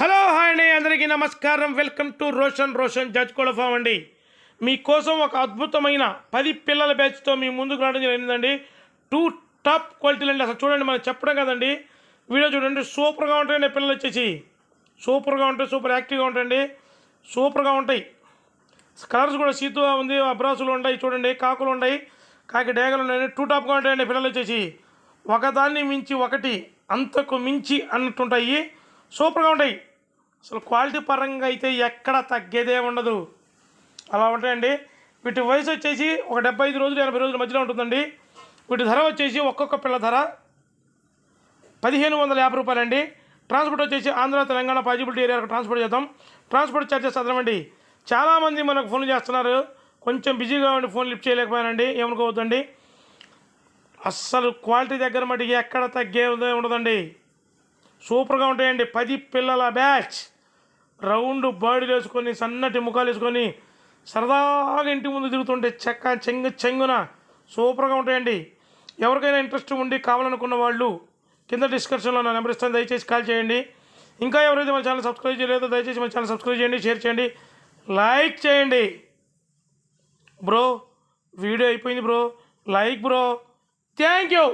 Hello hi అండి అందరికీ నమస్కారం. Welcome to Roshan Roshan judge farm అండి. మీకోసం ఒక అద్భుతమైన పది పిల్లల బ్యాచ్తో మీ ముందుకు రావడం జరిగిందండి. టూ టాప్ క్వాలిటీలు అండి అసలు చూడండి మనం చెప్పడం కదండి. వీడియో చూడండి సూపర్గా ఉంటాయండి పిల్లలు వచ్చేసి. సూపర్గా ఉంటాయి సూపర్ యాక్టివ్గా ఉంటాయండి. సూపర్గా ఉంటాయి. కలర్స్ కూడా సీతుగా ఉంది అబ్రాసులు ఉన్నాయి చూడండి కాకులు ఉన్నాయి కాకి డేగలు ఉన్నాయి టూ టాప్గా ఉంటాయండి పిల్లలు వచ్చేసి. ఒకదాన్ని మించి ఒకటి అంతకు మించి అన్నట్టుంటాయి. సూపర్గా ఉంటాయి. అసలు క్వాలిటీ పరంగా అయితే ఎక్కడ తగ్గేదే ఉండదు. అలా ఉంటాయండి. వీటి వయసు వచ్చేసి ఒక డెబ్బై ఐదు రోజులు ఎనభై రోజుల మధ్యలో ఉంటుందండి. వీటి ధర వచ్చేసి ఒక్కొక్క పిల్ల ధర పదిహేను వందల యాభై రూపాయలండి. ట్రాన్స్పోర్ట్ వచ్చేసి ఆంధ్ర తెలంగాణ పాజిబిలిటీ ఏరియాకి ట్రాన్స్పోర్ట్ చేద్దాం. ట్రాన్స్పోర్ట్ ఛార్జెస్ అదనమండి చాలామంది మనకు ఫోన్ చేస్తున్నారు. కొంచెం బిజీగా ఉండి ఫోన్ లిఫ్ట్ చేయలేకపోయానండి. ఏమనుకోవద్దండి. అస్సలు క్వాలిటీ దగ్గర మటుకి ఎక్కడ తగ్గే ఉండదండి. సూపర్గా ఉంటాయండి. పది పిల్లల బ్యాచ్. రౌండ్ బాడీలు వేసుకొని సన్నటి ముఖాలు వేసుకొని సరదాగా ఇంటి ముందు తిరుగుతుంటే చెక్క చెంగు చెంగున సూపర్గా ఉంటాయండి. ఎవరికైనా ఇంట్రెస్ట్ ఉండి కావాలనుకున్న వాళ్ళు కింద డిస్క్రిప్షన్లో నా నెంబర్ ఇస్తాను. దయచేసి కాల్ చేయండి. ఇంకా ఎవరైతే మన ఛానల్ సబ్స్క్రైబ్ చేయలేదో దయచేసి మన ఛానల్ సబ్స్క్రైబ్ చేయండి షేర్ చేయండి లైక్ చేయండి. బ్రో వీడియో అయిపోయింది bro. Like bro. Thank you.